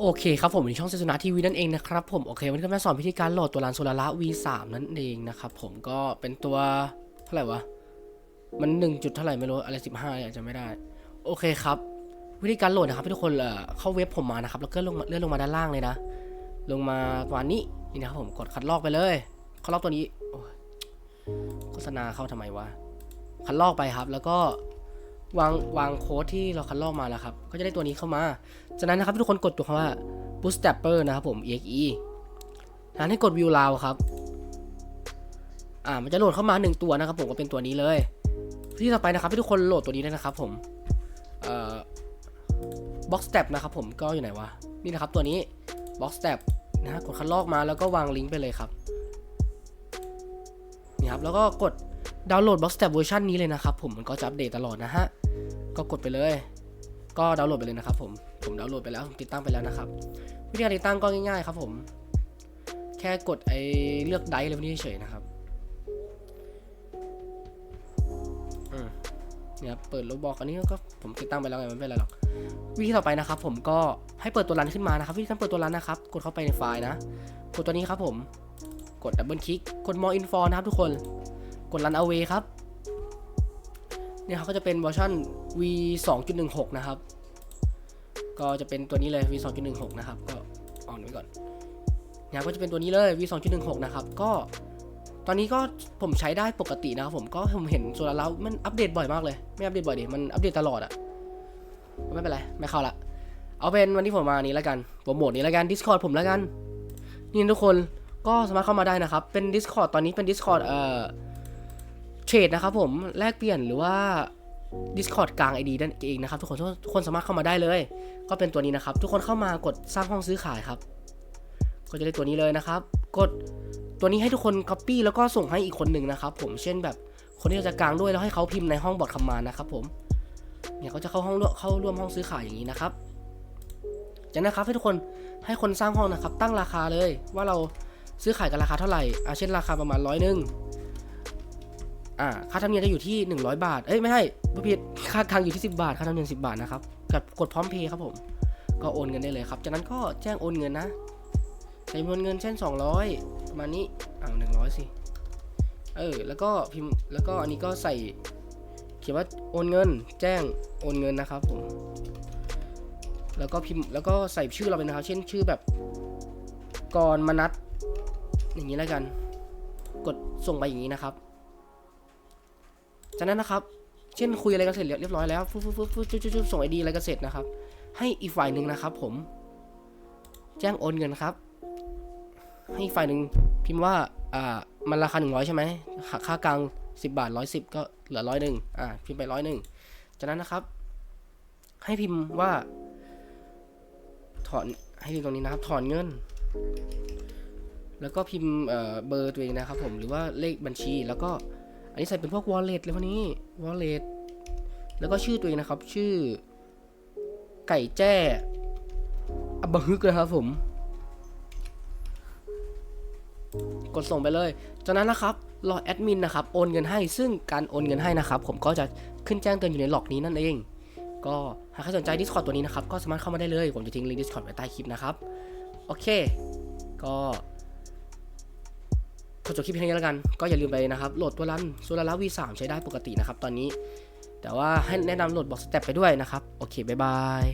โอเคครับผมในช่องเซซูนาทีวีนั่นเองนะครับผมโอเควันนี้ก็มาสอนวิธีการโหลดตัวรันโซลาระ V3 นั่นเองนะครับผมก็เป็นตัวเท่าไหร่วะ มันหนึ่งจุดเท่าไหร่ไม่รู้อะไรสิบห้าเนี่ยจะไม่ได้ โอเคครับ วิธีการโหลดนะครับทุกคนเอ่อเข้าเว็บผมมานะครับแล้วก็ลงเลื่อนลงมาด้านล่างเลยนะ ลงมาประมาณนี้นี่นะครับผมกดคัดลอกไปเลยคัดลอกตัวนี้โอ้ยโฆษณาเข้าทำไมวะคัดลอกไปครับแล้วก็ วางวางโค้ดที่เราคัดลอกมาแล้วครับ ก็จะได้ตัวนี้เข้ามา จากนั้นนะครับทุกคนกดตัวคำว่า bootstrapper นะครับผม exe จากนั้นให้กด view now ครับ อ่า มันจะโหลดเข้ามาหนึ่งตัวนะครับผมก็เป็นตัวนี้เลย ที่ต่อไปนะครับให้ทุกคนโหลดตัวนี้ได้นะครับผม เอ่อ boxstrap นะครับผมก็อยู่ไหนวะ นี่นะครับตัวนี้ boxstrap นะฮะกดคัดลอกมาแล้วก็วางลิงก์ไปเลยครับ นี่ครับแล้วก็กด ดาวน์โหลด boxstrap เวอร์ชันนี้เลยนะครับผมมันก็จะอัปเดตตลอดนะฮะ ก็กดไปเลย ก็ดาวน์โหลดไปเลยนะครับผมผมดาวน์โหลดไปแล้วผมติดตั้งไปแล้วนะครับ วิธีการติดตั้งก็ง่ายๆครับผม แค่กดไอเลือกไดร์อะไรพวกนี้เฉยๆนะครับเนี่ยครับเปิดโลบอกอันนี้ก็ผมติดตั้งไปแล้วไงมันไม่เป็นไรหรอก วิธีต่อไปนะครับ ผมก็ให้เปิดตัวรันขึ้นมานะครับ วิธีการเปิดตัวรันนะครับ กดเข้าไปในไฟล์นะ กดตัวนี้ครับผม กดดับเบิลคลิก กด more info นะครับทุกคน กด run away ครับ เนี่ยครับก็จะเป็นเวอร์ชัน v 2.16 นะครับ ก็จะเป็นตัวนี้เลย v 2.16 นะครับ ก็ออนไว้ก่อนเนี่ยก็จะเป็นตัวนี้เลย v 2.16 นะครับ ก็ตอนนี้ก็ผมใช้ได้ปกตินะครับผม ก็ผมเห็นโซลาร์แล้วมันอัปเดตบ่อยมากเลย ไม่อัปเดตบ่อยดิมันอัปเดตตลอดอะไม่เป็นไร ไม่เข้าละ เอาเป็นวันที่ผมมานี้แล้วกันโปรโมทนี้แล้วกัน Discord ผมแล้วกัน นี่ทุกคนก็สามารถเข้ามาได้นะครับ เป็น Discord ตอนนี้เป็น Discord เอ่อ เทรดนะครับผมแลกเปลี่ยนหรือว่า Discord กลาง ID นั่นเองนะครับ ทุกคนทุกคนสามารถเข้ามาได้เลย ก็เป็นตัวนี้นะครับ ทุกคนเข้ามากดสร้างห้องซื้อขายครับ ก็จะได้ตัวนี้เลยนะครับ กดตัวนี้ให้ทุกคน Copy แล้วก็ส่งให้อีกคนหนึ่งนะครับ ผมเช่นแบบคนที่เราจะกลางด้วยแล้วให้เขาพิมพ์ในห้องบอร์ดคำมานะครับผมเนี่ยเขาจะเข้าห้องเข้าร่วมห้องซื้อขายอย่างนี้นะครับ จากนั้นครับให้ทุกคนให้คนสร้างห้องนะครับ ตั้งราคาเลยว่าเราซื้อขายกันราคาเท่าไหร่อะเช่นราคาประมาณร้อยหนึ่ง อ่าค่าธรรมเนียมจะอยู่ที่ 100 บาท เอ้ยไม่ใช่ผู้ผิดค่ากลางอยู่ที่ 10 บาท ค่าธรรมเนียม 10 บาทนะครับกับกดพร้อมเพย์ครับผม ก็โอนเงินได้เลยครับ จากนั้นก็แจ้งโอนเงินนะใส่จำนวนเงินเช่น 200ประมาณนี้อ่า100สิ เออ แล้วก็พิมพ์ แล้วก็อันนี้ก็ใส่ เขียนว่าโอนเงิน แจ้งโอนเงินนะครับผม แล้วก็พิมพ์ แล้วก็ใส่ชื่อเราไปนะครับ เช่นชื่อแบบกรมนัทอย่างนี้แล้วกัน กดส่งไปอย่างนี้นะครับ จากนั้นนะครับ เช่นคุยอะไรกันเสร็จเรียบร้อยแล้วฟึ๊บฟึ๊บฟึ๊บฟึ๊บจุ๊บส่งไอดีอะไรกันเสร็จนะครับ ให้อีกฝ่ายหนึ่งนะครับ ผม แจ้งโอนเงินครับ ให้อีกฝ่ายหนึ่งพิมพ์ว่า อ่า มันราคาหนึ่งร้อยใช่ไหมหักค่ากลางสิบบาทร้อยสิบก็เหลือร้อยหนึ่งอ่า พิมพ์ไปร้อยหนึ่งจากนั้นนะครับ ให้พิมพ์ว่า ถอน ให้พิมพ์ตรงนี้นะครับ ถอนเงินแล้วก็พิมพ์เบอร์ตัวเองนะครับผมหรือว่าเลขบัญชีแล้วก็ อันนี้ใส่เป็นพวก wallet เลยพวกนี้ wallet แล้วก็ชื่อตัวเองนะครับ ชื่อ ไก่แจ้อับบะฮึกนะครับผม กดส่งไปเลย จากนั้นนะครับรอแอดมินนะครับ โอนเงินให้ ซึ่งการโอนเงินให้นะครับ ผมก็จะขึ้นแจ้งเตือนอยู่ในหลอกนี้นั่นเอง ก็หากใครสนใจ Discord ตัวนี้นะครับ ก็สามารถเข้ามาได้เลย ผมจะทิ้งลิงก์ Discord ไว้ใต้คลิปนะครับ โอเค ก็ ขอจบคลิปเพียงนี้แล้วกัน ก็อย่าลืมไปนะครับ โหลดตัวรันโซลาร่า V3 ใช้ได้ปกตินะครับตอนนี้ แต่ว่าให้แนะนำโหลดบอกสเต็ปไปด้วยนะครับ โอเค บ๊ายบาย